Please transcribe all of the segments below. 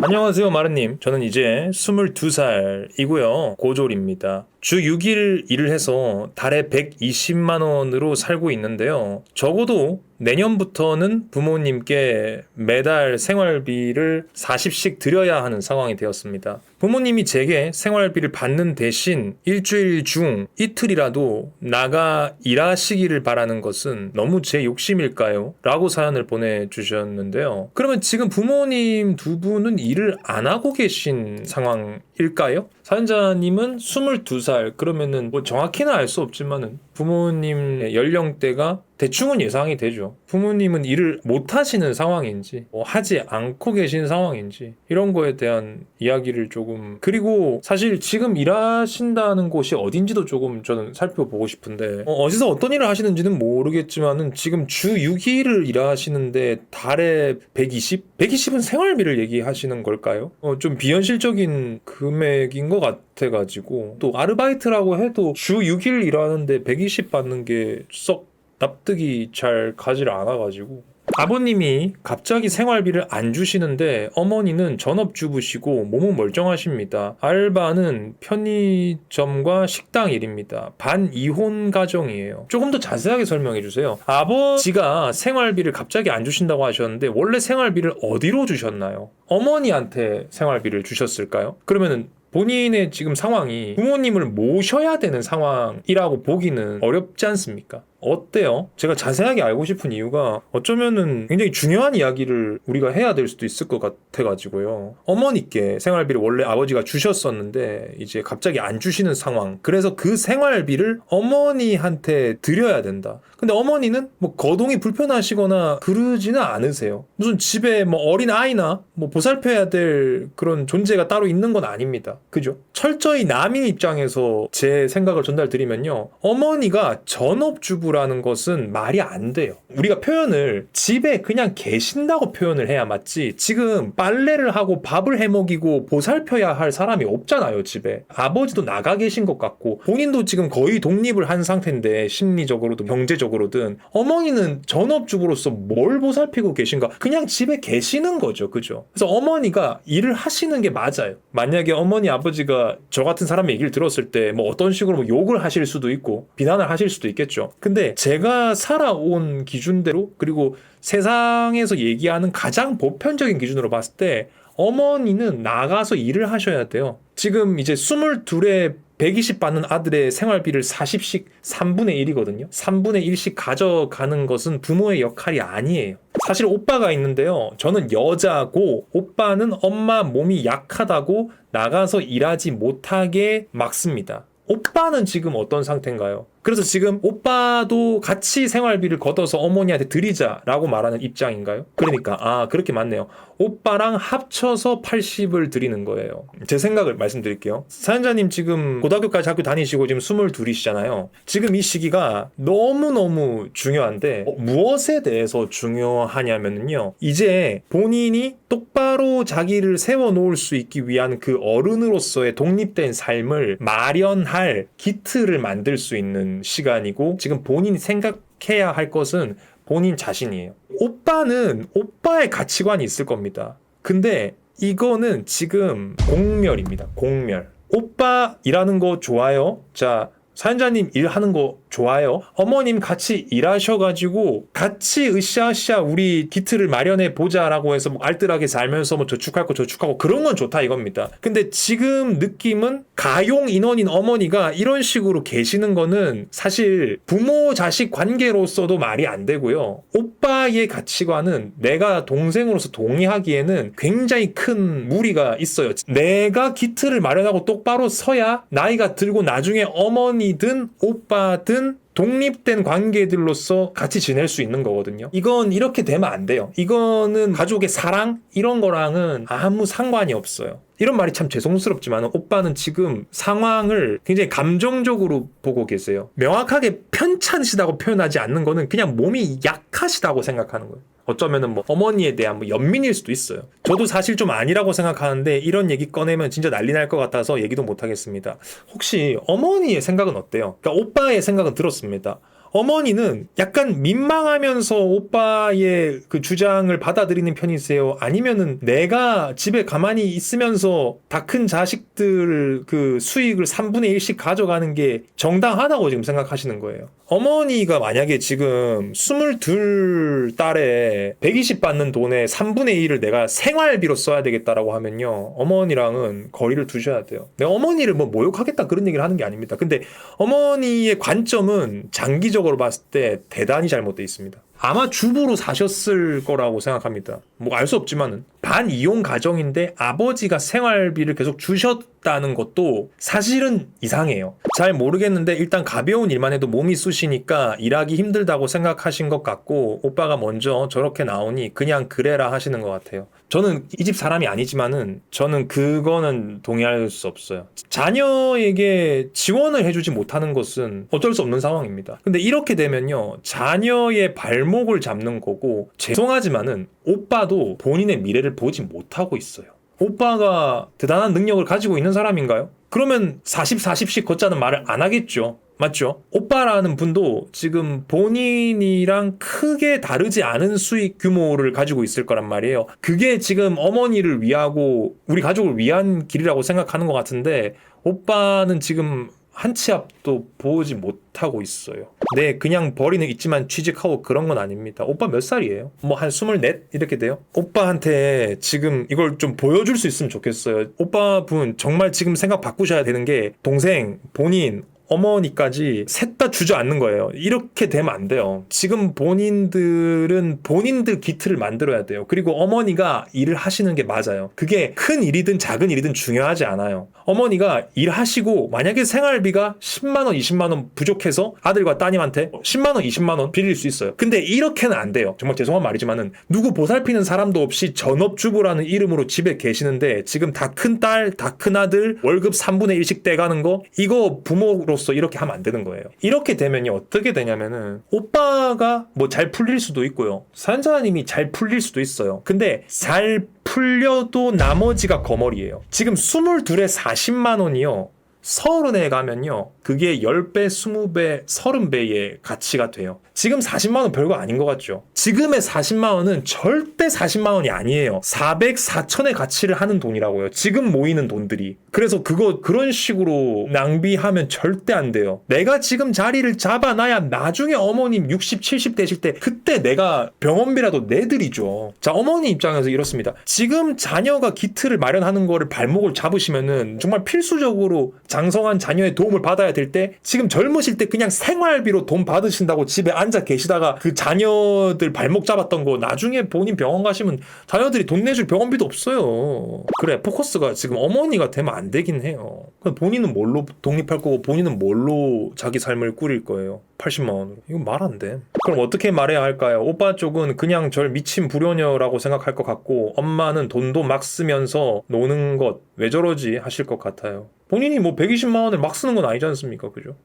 안녕하세요 마르님. 저는 이제 22살이고요. 고졸입니다 주 6일 일을 해서 달에 120만 원으로 살고 있는데요. 적어도 내년부터는 부모님께 매달 생활비를 40씩 드려야 하는 상황이 되었습니다. 부모님이 제게 생활비를 받는 대신 일주일 중 이틀이라도 나가 일하시기를 바라는 것은 너무 제 욕심일까요? 라고 사연을 보내주셨는데요. 그러면 지금 부모님 두 분은 일을 안 하고 계신 상황 일까요? 사연자님은 22살 그러면은 뭐 정확히는 알 수 없지만은 부모님의 연령대가 대충은 예상이 되죠. 부모님은 일을 못 하시는 상황인지, 뭐 하지 않고 계신 상황인지, 이런 거에 대한 이야기를 조금, 그리고 사실 지금 일하신다는 곳이 어딘지도 조금 저는 살펴보고 싶은데, 어, 어디서 어떤 일을 하시는지는 모르겠지만은 지금 주 6일을 일하시는데 달에 120? 120은 생활비를 얘기하시는 걸까요? 어, 좀 비현실적인 금액인 것 같아가지고, 또 아르바이트라고 해도 주 6일 일하는데 120 받는 게 썩 납득이 잘 가지를 않아가지고 아버님이 갑자기 생활비를 안 주시는데 어머니는 전업주부시고 몸은 멀쩡하십니다. 알바는 편의점과 식당 일입니다. 반 이혼 가정이에요. 조금 더 자세하게 설명해 주세요. 아버지가 생활비를 갑자기 안 주신다고 하셨는데 원래 생활비를 어디로 주셨나요? 어머니한테 생활비를 주셨을까요? 그러면은 본인의 지금 상황이 부모님을 모셔야 되는 상황이라고 보기는 어렵지 않습니까? 어때요? 제가 자세하게 알고 싶은 이유가 어쩌면은 굉장히 중요한 이야기를 우리가 해야 될 수도 있을 것 같아가지고요. 어머니께 생활비를 원래 아버지가 주셨었는데 이제 갑자기 안 주시는 상황. 그래서 그 생활비를 어머니한테 드려야 된다. 근데 어머니는 뭐 거동이 불편하시거나 그러지는 않으세요. 무슨 집에 뭐 어린 아이나 뭐 보살펴야 될 그런 존재가 따로 있는 건 아닙니다. 그죠? 철저히 남인 입장에서 제 생각을 전달드리면요. 어머니가 전업주부 라는 것은 말이 안 돼요. 우리가 표현을 집에 그냥 계신다고 표현을 해야 맞지. 지금 빨래를 하고 밥을 해 먹이고 보살펴야 할 사람이 없잖아요, 집에. 아버지도 나가 계신 것 같고 본인도 지금 거의 독립을 한 상태인데 심리적으로도 경제적으로든 어머니는 전업주부로서 뭘 보살피고 계신가? 그냥 집에 계시는 거죠. 그죠? 그래서 어머니가 일을 하시는 게 맞아요. 만약에 어머니 아버지가 저 같은 사람의 얘기를 들었을 때 뭐 어떤 식으로 뭐 욕을 하실 수도 있고 비난을 하실 수도 있겠죠. 근데 제가 살아온 기준대로 그리고 세상에서 얘기하는 가장 보편적인 기준으로 봤을 때 어머니는 나가서 일을 하셔야 돼요. 지금 이제 22에 120 받는 아들의 생활비를 40씩 3분의 1이거든요. 3분의 1씩 가져가는 것은 부모의 역할이 아니에요. 사실 오빠가 있는데요. 저는 여자고 오빠는 엄마 몸이 약하다고 나가서 일하지 못하게 막습니다. 오빠는 지금 어떤 상태인가요? 그래서 지금 오빠도 같이 생활비를 걷어서 어머니한테 드리자라고 말하는 입장인가요? 그러니까 아 그렇게 맞네요. 오빠랑 합쳐서 80을 드리는 거예요. 제 생각을 말씀드릴게요. 사연자님 지금 고등학교까지 학교 다니시고 지금 22이시잖아요. 지금 이 시기가 너무너무 중요한데 어, 무엇에 대해서 중요하냐면요. 이제 본인이 똑바로 자기를 세워놓을 수 있기 위한 그 어른으로서의 독립된 삶을 마련할 기틀을 만들 수 있는 시간이고 지금 본인이 생각해야 할 것은 본인 자신이에요. 오빠는 오빠의 가치관이 있을 겁니다. 근데 이거는 지금 공멸입니다. 공멸. 오빠 일하는 거 좋아요? 자, 사연자님 일하는 거 좋아요. 어머님 같이 일하셔가지고 같이 으쌰으쌰 우리 기틀을 마련해 보자라고 해서 뭐 알뜰하게 살면서 뭐 저축할 거 저축하고 그런 건 좋다 이겁니다. 근데 지금 느낌은 가용 인원인 어머니가 이런 식으로 계시는 거는 사실 부모 자식 관계로서도 말이 안 되고요. 오빠의 가치관은 내가 동생으로서 동의하기에는 굉장히 큰 무리가 있어요. 내가 기틀을 마련하고 똑바로 서야 나이가 들고 나중에 어머 니든 오빠든 독립된 관계들로서 같이 지낼 수 있는 거거든요. 이건 이렇게 되면 안 돼요. 이거는 가족의 사랑 이런 거랑은 아무 상관이 없어요. 이런 말이 참 죄송스럽지만 오빠는 지금 상황을 굉장히 감정적으로 보고 계세요. 명확하게 편찮으시다고 표현하지 않는 거는 그냥 몸이 약하시다고 생각하는 거예요. 어쩌면은 뭐 어머니에 대한 뭐 연민일 수도 있어요. 저도 사실 좀 아니라고 생각하는데 이런 얘기 꺼내면 진짜 난리 날 것 같아서 얘기도 못 하겠습니다. 혹시 어머니의 생각은 어때요? 그러니까 오빠의 생각은 들었습니다. 어머니는 약간 민망하면서 오빠의 그 주장을 받아들이는 편이세요? 아니면은 내가 집에 가만히 있으면서 다 큰 자식들 그 수익을 3분의 1씩 가져가는 게 정당하다고 지금 생각하시는 거예요. 어머니가 만약에 지금 22달에 120 받는 돈의 3분의 1을 내가 생활비로 써야 되겠다라고 하면요. 어머니랑은 거리를 두셔야 돼요. 내가 어머니를 뭐 모욕하겠다 그런 얘기를 하는 게 아닙니다. 근데 어머니의 관점은 장기적 으로 봤을 때 대단히 잘못되어 있습니다. 아마 주부로 사셨을 거라고 생각합니다. 뭐 알 수 없지만은 반이용 가정인데 아버지가 생활비를 계속 주셨 다는 것도 사실은 이상해요. 잘 모르겠는데 일단 가벼운 일만 해도 몸이 쑤시니까 일하기 힘들다고 생각하신 것 같고 오빠가 먼저 저렇게 나오니 그냥 그래라 하시는 것 같아요. 저는 이 집 사람이 아니지만은 저는 그거는 동의할 수 없어요. 자녀에게 지원을 해주지 못하는 것은 어쩔 수 없는 상황입니다. 근데 이렇게 되면요. 자녀의 발목을 잡는 거고 죄송하지만은 오빠도 본인의 미래를 보지 못하고 있어요. 오빠가 대단한 능력을 가지고 있는 사람인가요? 그러면 40, 40씩 걷자는 말을 안 하겠죠. 맞죠? 오빠라는 분도 지금 본인이랑 크게 다르지 않은 수익 규모를 가지고 있을 거란 말이에요. 그게 지금 어머니를 위하고 우리 가족을 위한 길이라고 생각하는 것 같은데 오빠는 지금 한 치 앞도 보지 못하고 있어요. 네, 그냥 버리는 있지만 취직하고 그런 건 아닙니다. 오빠 몇 살이에요? 뭐 한 24? 이렇게 돼요? 오빠한테 지금 이걸 좀 보여줄 수 있으면 좋겠어요. 오빠분 정말 지금 생각 바꾸셔야 되는 게 동생, 본인, 어머니까지 셋 다 주저앉는 거예요. 이렇게 되면 안 돼요. 지금 본인들은 본인들 기틀을 만들어야 돼요. 그리고 어머니가 일을 하시는 게 맞아요. 그게 큰 일이든 작은 일이든 중요하지 않아요. 어머니가 일하시고 만약에 생활비가 10만 원, 20만 원 부족해서 아들과 따님한테 10만 원, 20만 원 빌릴 수 있어요. 근데 이렇게는 안 돼요. 정말 죄송한 말이지만은 누구 보살피는 사람도 없이 전업주부라는 이름으로 집에 계시는데 지금 다 큰 딸, 다 큰 아들 월급 3분의 1씩 떼가는 거 이거 부모로 서 이렇게 하면 안 되는 거예요. 이렇게 되면요 어떻게 되냐면은 오빠가 뭐 잘 풀릴 수도 있고요. 사연자님이 잘 풀릴 수도 있어요. 근데 잘 풀려도 나머지가 거머리예요. 지금 22에 40만 원이요. 서른에 가면요. 그게 10배, 20배, 30배의 가치가 돼요. 지금 40만 원 별거 아닌 것 같죠? 지금의 40만 원은 절대 40만 원이 아니에요. 400, 4천의 가치를 하는 돈이라고요. 지금 모이는 돈들이. 그래서 그거 그런 식으로 낭비하면 절대 안 돼요. 내가 지금 자리를 잡아놔야 나중에 어머님 60, 70 되실 때 그때 내가 병원비라도 내드리죠. 자, 어머니 입장에서 이렇습니다. 지금 자녀가 기틀을 마련하는 거를 발목을 잡으시면은 정말 필수적으로 장성한 자녀의 도움을 받아야 될 때 지금 젊으실 때 그냥 생활비로 돈 받으신다고 집에 앉아 계시다가 그 자녀들 발목 잡았던 거 나중에 본인 병원 가시면 자녀들이 돈 내줄 병원비도 없어요. 그래 포커스가 지금 어머니가 되면 안 되긴 해요. 본인은 뭘로 독립할 거고 본인은 뭘로 자기 삶을 꾸릴 거예요. 80만 원으로. 이건 말안 돼. 그럼 어떻게 말해야 할까요? 오빠 쪽은 그냥 절 미친 불효녀라고 생각할 것 같고 엄마는 돈도 막 쓰면서 노는 것 왜 저러지 하실 것 같아요. 본인이 뭐 120만 원을 막 쓰는 건 아니지 않습니까? 그죠?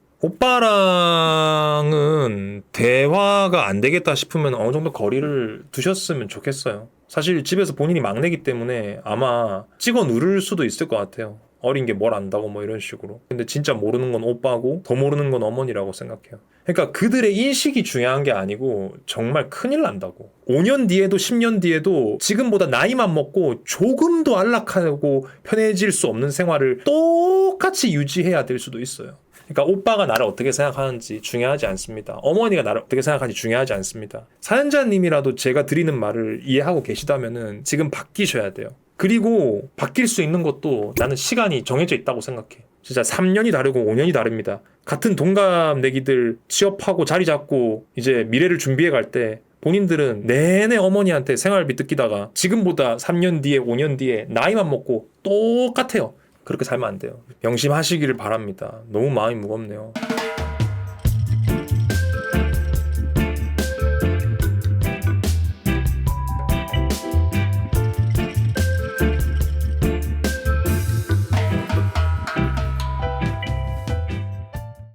오빠랑은 대화가 안 되겠다 싶으면 어느 정도 거리를 두셨으면 좋겠어요. 사실 집에서 본인이 막내기 때문에 아마 찍어 누를 수도 있을 것 같아요. 어린 게 뭘 안다고 뭐 이런 식으로. 근데 진짜 모르는 건 오빠고 더 모르는 건 어머니라고 생각해요. 그러니까 그들의 인식이 중요한 게 아니고 정말 큰일 난다고. 5년 뒤에도 10년 뒤에도 지금보다 나이만 먹고 조금 더 안락하고 편해질 수 없는 생활을 똑같이 유지해야 될 수도 있어요. 그러니까 오빠가 나를 어떻게 생각하는지 중요하지 않습니다. 어머니가 나를 어떻게 생각하는지 중요하지 않습니다. 사연자님이라도 제가 드리는 말을 이해하고 계시다면은 지금 바뀌셔야 돼요. 그리고 바뀔 수 있는 것도 나는 시간이 정해져 있다고 생각해. 진짜 3년이 다르고 5년이 다릅니다. 같은 동갑내기들 취업하고 자리 잡고 이제 미래를 준비해 갈 때 본인들은 내내 어머니한테 생활비 뜯기다가 지금보다 3년 뒤에 5년 뒤에 나이만 먹고 똑같아요. 그렇게 살면 안 돼요. 명심하시기를 바랍니다. 너무 마음이 무겁네요.